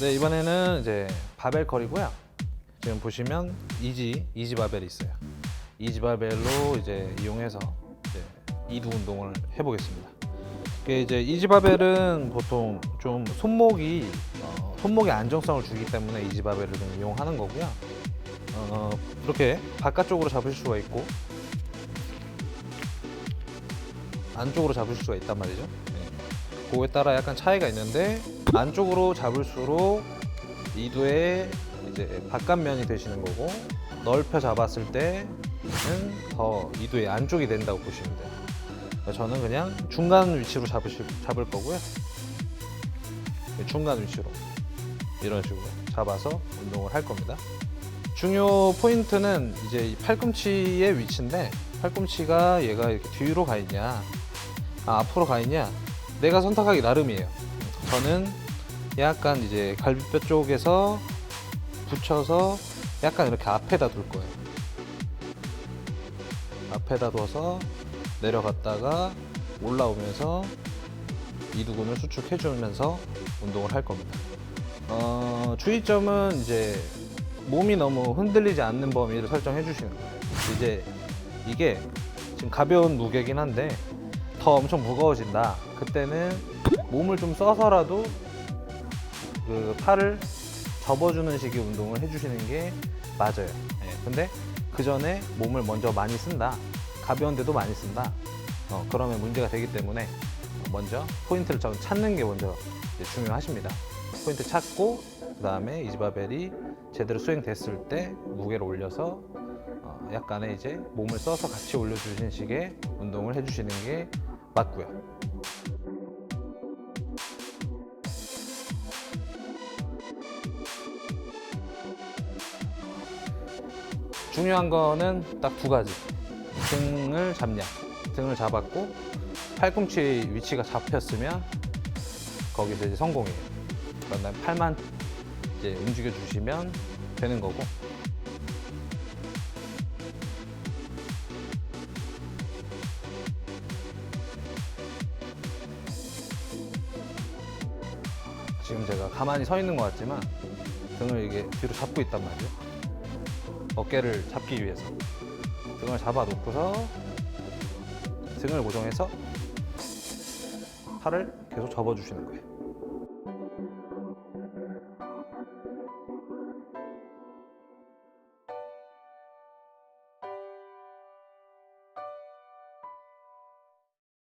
네, 이번에는 이제 바벨 컬이고요. 지금 보시면 이지 이지 바벨이 있어요. 이지 바벨로 이제 이용해서 이제 이두 운동을 해보겠습니다. 이게 이제 이지 바벨은 보통 좀 손목이 어, 손목에 안정성을 주기 때문에 이지 바벨을 좀 이용하는 거고요. 어, 이렇게 바깥쪽으로 잡으실 수가 있고 안쪽으로 잡으실 수가 있단 말이죠. 네. 그거에 따라 약간 차이가 있는데 안쪽으로 잡을수록 이두의 이제 바깥면이 되시는 거고 넓혀 잡았을 때는 더 이두의 안쪽이 된다고 보시면 돼요. 저는 그냥 중간 위치로 잡으실, 잡을 거고요. 네, 중간 위치로 이런 식으로 잡아서 운동을 할 겁니다. 중요 포인트는 이제 이 팔꿈치의 위치인데 팔꿈치가 얘가 이렇게 뒤로 가 있냐 아, 앞으로 가 있냐 내가 선택하기 나름이에요 저는 약간 이제 갈비뼈 쪽에서 붙여서 약간 이렇게 앞에다 둘 거예요 앞에다 둬서 내려갔다가 올라오면서 이두근을 수축해 주면서 운동을 할 겁니다 어, 주의점은 이제 몸이 너무 흔들리지 않는 범위를 설정해 주시는 거예요. 이제 이게 지금 가벼운 무게긴 한데 더 엄청 무거워진다. 그때는 몸을 좀 써서라도 그 팔을 접어주는 식의 운동을 해주시는 게 맞아요. 예, 근데 그 전에 몸을 먼저 많이 쓴다. 가벼운 데도 많이 쓴다. 어, 그러면 문제가 되기 때문에 먼저 포인트를 좀 찾는 게 먼저 중요하십니다. 포인트 찾고 그 다음에 이지바벨이 제대로 수행됐을 때 무게를 올려서 어, 약간의 이제 몸을 써서 같이 올려주시는 식의 운동을 해주시는 게 맞고요. 중요한 거는 딱 두 가지. 등을 잡냐. 등을 잡았고 팔꿈치 위치가 잡혔으면 거기서 이제 성공이에요. 그다음에 팔만 이제 움직여 주시면 되는 거고. 지금 제가 가만히 서 있는 것 같지만 등을 이게 뒤로 잡고 있단 말이에요. 어깨를 잡기 위해서 등을 잡아 놓고서 등을 고정해서 팔을 계속 접어 주시는 거예요.